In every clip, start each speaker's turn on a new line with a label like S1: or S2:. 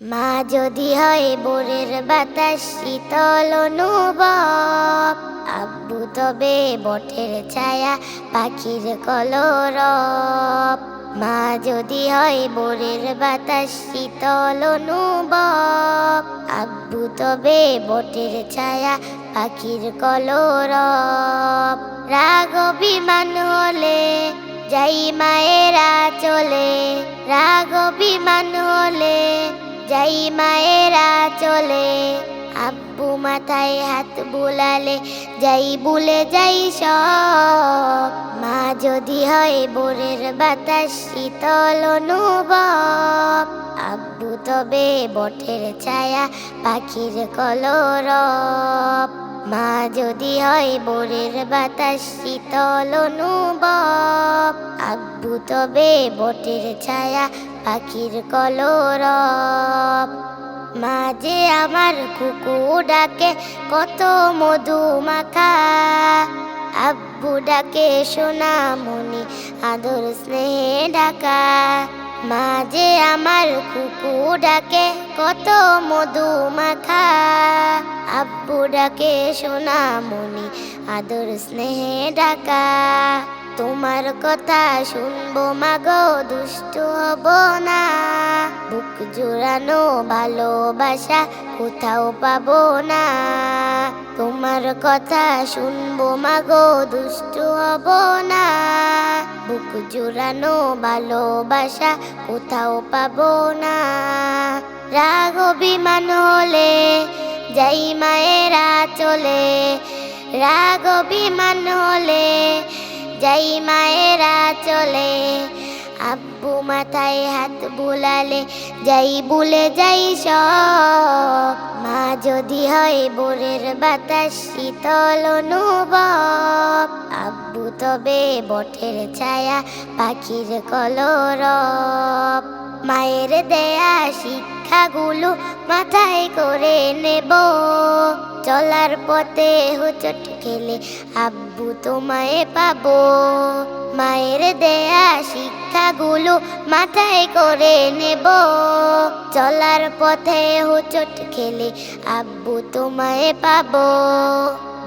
S1: মা যদি হয় বোরের বাতাস, শীতল অনুভব। আব্বু তবে বটের ছায়া, পাখির কলরব। মা যদি হয় বোরের বাতাস, শীতল অনুভব। আব্বু তবে বটের ছায়া, পাখির কলরব। রাগ অভিমান হলে যাই মায়েরা চলে, রাগ অভিমান হলে যাই মায়েরা চলে, আব্বু মাথায় হাত বুলালে, যাই বুলে যাই সব। মা যদি হয় বোরের বাতাস, শীতল অনুভব। আব্বু তবে বটের ছায়া, পাখির কলরব। মা যদি হয় বোরের বাতাস, শীতল অনুভব। আব্বু তবে বটের ছায়া পাখির কলরব। মা যে আমার কুকু ডাকে, কত মধু মাখা। আব্বু ডাকে সোনামণি আদর স্নেহে ডাকা। মা যে আমার কুকু ডাকে, কত মধু মাখা। আব্বু ডাকে সোনামণি আদর স্নেহে ডাকা। তোমার কথা শুনব, মাগো, দুষ্ট হব না। বুক জোড়ানো ভালোবাসা কোথাও পাবো না। তোমার কথা শুনব, মাগো, দুষ্ট হব না। বুক জোড়ানো ভালোবাসা কোথাও পাবো না। রাগ, অভিমান হলে যাই মায়েরা চলে। রাগ অভিমান হলে যাই মায়েরা চলে। আব্বু মাথায় হাত বুলালে যাই বুলে যাই সব। মা যদি হয় বোরের বাতাস, শীতল অনুভব। আব্বু তবে বটের ছায়া, পাখির কলরব। মায়ের দেয়া শিক্ষাগুলো মাথায় করে নেব। চলার পথে হুচট খেলে আব্বু তোমায় পাবো। মায়ের দেয়া শিক্ষাগুলো মাথায় করে নেব। চলার পথে হুচট খেলে আব্বু তোমায় পাবো।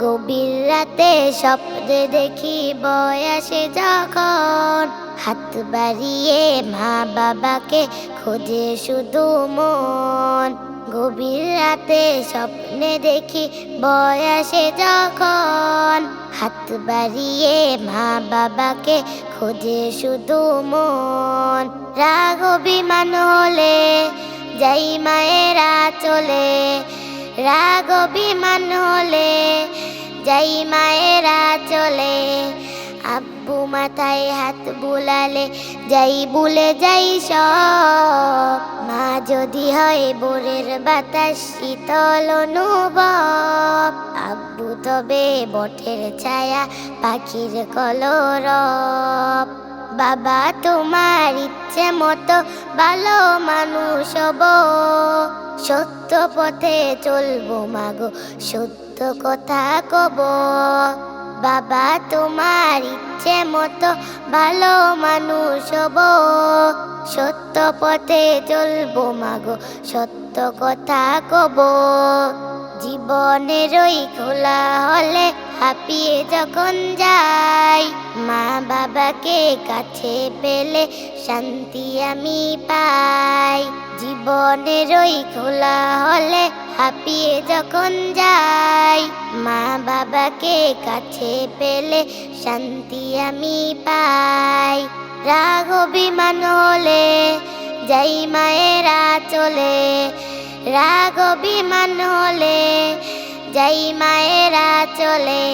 S1: গভীর রাতে স্বপ্নে দেখি বয়সে যখন হাত বাড়িয়ে মা বাবাকে খোঁজে শুধু মন। গভীর রাতে স্বপ্নে দেখি বয়সে যখন। হাত বাড়িয়ে মা বাবাকে খোঁজে শুধু মন। রাগ অভিমান হলে যাই মায়েরা চলে। রাগ অভিমান হলে যাই মায়েরা চলে। আব্বু মাথায় হাত বুলালে, যাই বুলে যাই সব। মা যদি হয় বোরের বাতাস, শীতল অনুভব। আব্বু তবে বটের ছায়া, পাখির কলরব। বাবা, তোমার ইচ্ছে মতো ভালো মানুষ হব। সত্য পথে চলবো মাগো, সত্য কথা কব। বাবা, তোমার ইচ্ছে মতো ভালো মানুষ হব। সত্য পথে চলবো মাগো, সত্য কথা কব। জীবনের ওই খোলা হলে হাঁপিয়ে যখন যাই, মা বাবাকে কাছে পেলে শান্তি আমি পাই। জীবনের ওই খোলা হলে হাঁপিয়ে যখন যাই বাবাকে কাছে পেলে শান্তি আমি পাই। রাগ অভিমান হলে যাই মায়েরা চলে। রাগ অভিমান হলে যাই মায়েরা চলে।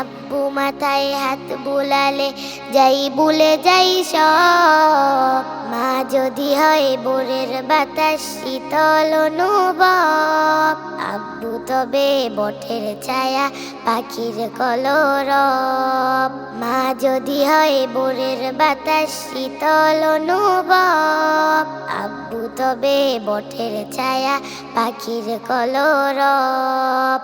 S1: আব্বু মাথায় হাত বুলালে যাই বুলে যাই সব। মা যদি হয় বোরের বাতাস, শীতল অনুভব। তবে বটের ছায়া পাখির কলরব। মা যদি হয় বোরের বাতাস, শীতল অনুভব। আব্বু তবে বটের ছায়া পাখির কলরব।